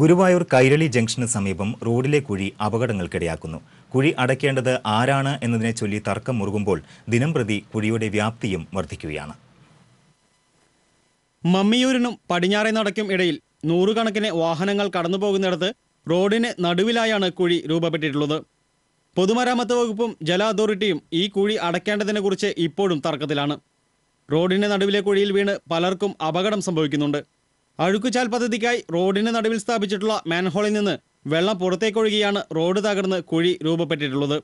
Guruvayur Kairali junction സമീപം റോഡിലെ കുഴി അപകടങ്ങൾക്കിടയാക്കുന്നു. കുഴി അടയ്ക്കേണ്ടത് ആരാണ് എന്നതിനെ ചൊല്ലി തർക്കം മുറുകുമ്പോൾ ദിനംപ്രതി കുഴിയുടെ വ്യാപ്തിയും വർദ്ധിക്കുകയാണ്. മമ്മിയൂരിനും പടിഞ്ഞാറേ നടക്കും ഇടയിൽ നൂറുകണക്കിന് വാഹനങ്ങൾ കടന്നുപോകുന്നിടത്ത് റോഡിന് നടുവിലായാണ് കുഴി രൂപപ്പെട്ടിട്ടുള്ളത്. പൊതുമരാമത്ത് വകുപ്പും ജല അതോറിറ്റിയും ഈ കുഴി അടയ്ക്കേണ്ടതിനെക്കുറിച്ച് ഇപ്പോഴും തർക്കത്തിലാണ്. റോഡിന്റെ നടുവിലെ കുഴിയിൽ വീണ് പലർക്കും അപകടം സംഭവിക്കുന്നുണ്ട്. അഴുക്കുചാൽ പദ്ധതിക്കായി റോഡിന് നടുവിൽ സ്ഥാപിച്ചിട്ടുള്ള മാൻഹോളിൽ നിന്ന് വെള്ളം പുറത്തേക്കൊഴുകിയാണ് റോഡ് തകർന്ന് കുഴി രൂപപ്പെട്ടിട്ടുള്ളത്.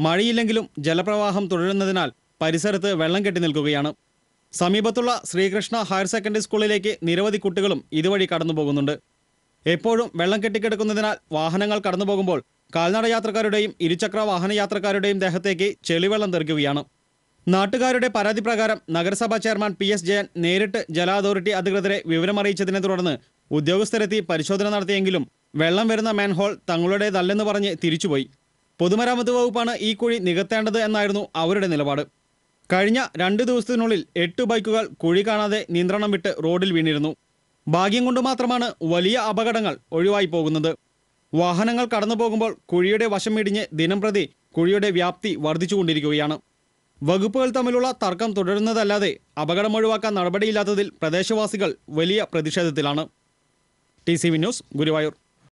മഴയില്ലെങ്കിലും ജലപ്രവാഹം തുടരുന്നതിനാൽ പരിസരത്ത് വെള്ളം കെട്ടി നിൽക്കുകയാണ്. സമീപത്തുള്ള ശ്രീകൃഷ്ണ ഹയർ സെക്കൻഡറി സ്കൂളിലേക്ക് നിരവധി കുട്ടികളും ഇതുവഴി കടന്നു പോകുന്നുണ്ട് എപ്പോഴും വെള്ളം കെട്ടിക്കിടക്കുന്നതിനാൽ വാഹനങ്ങൾ കടന്നു കാൽനട യാത്രക്കാരുടെയും ഇരുചക്ര വാഹന യാത്രക്കാരുടെയും ദേഹത്തേക്ക് ചെളിവെള്ളം തെറിക്കുകയാണ്. നാട്ടുകാരുടെ പരാതി പ്രകാരം നഗരസഭാ ചെയർമാൻ പി എസ് ജയൻ നേരിട്ട് ജല അതോറിറ്റി അധികൃതരെ വിവരമറിയിച്ചതിനെ തുടർന്ന് ഉദ്യോഗസ്ഥരെത്തി പരിശോധന നടത്തിയെങ്കിലും വെള്ളം വരുന്ന മാൻഹോൾ തങ്ങളുടേതല്ലെന്ന് പറഞ്ഞ് തിരിച്ചുപോയി. പൊതുമരാമത്ത് വകുപ്പാണ് ഈ കുഴി നികത്തേണ്ടത് എന്നായിരുന്നു അവരുടെ നിലപാട്. കഴിഞ്ഞ രണ്ട് ദിവസത്തിനുള്ളിൽ എട്ട് ബൈക്കുകൾ കുഴി കാണാതെ നിയന്ത്രണം വിട്ട് റോഡിൽ വീണിരുന്നു. ഭാഗ്യം കൊണ്ട് മാത്രമാണ് വലിയ അപകടങ്ങൾ ഒഴിവായി പോകുന്നത്. വാഹനങ്ങൾ കടന്നു പോകുമ്പോൾ കുഴിയുടെ വശം ഇടിഞ്ഞ് ദിനംപ്രതി കുഴിയുടെ വ്യാപ്തി വർദ്ധിച്ചുകൊണ്ടിരിക്കുകയാണ്. വകുപ്പുകൾ തമ്മിലുള്ള തർക്കം തുടരുന്നതല്ലാതെ അപകടം ഒഴിവാക്കാൻ നടപടിയില്ലാത്തതിൽ പ്രദേശവാസികൾ വലിയ പ്രതിഷേധത്തിലാണ്. T C V news Guruvayur.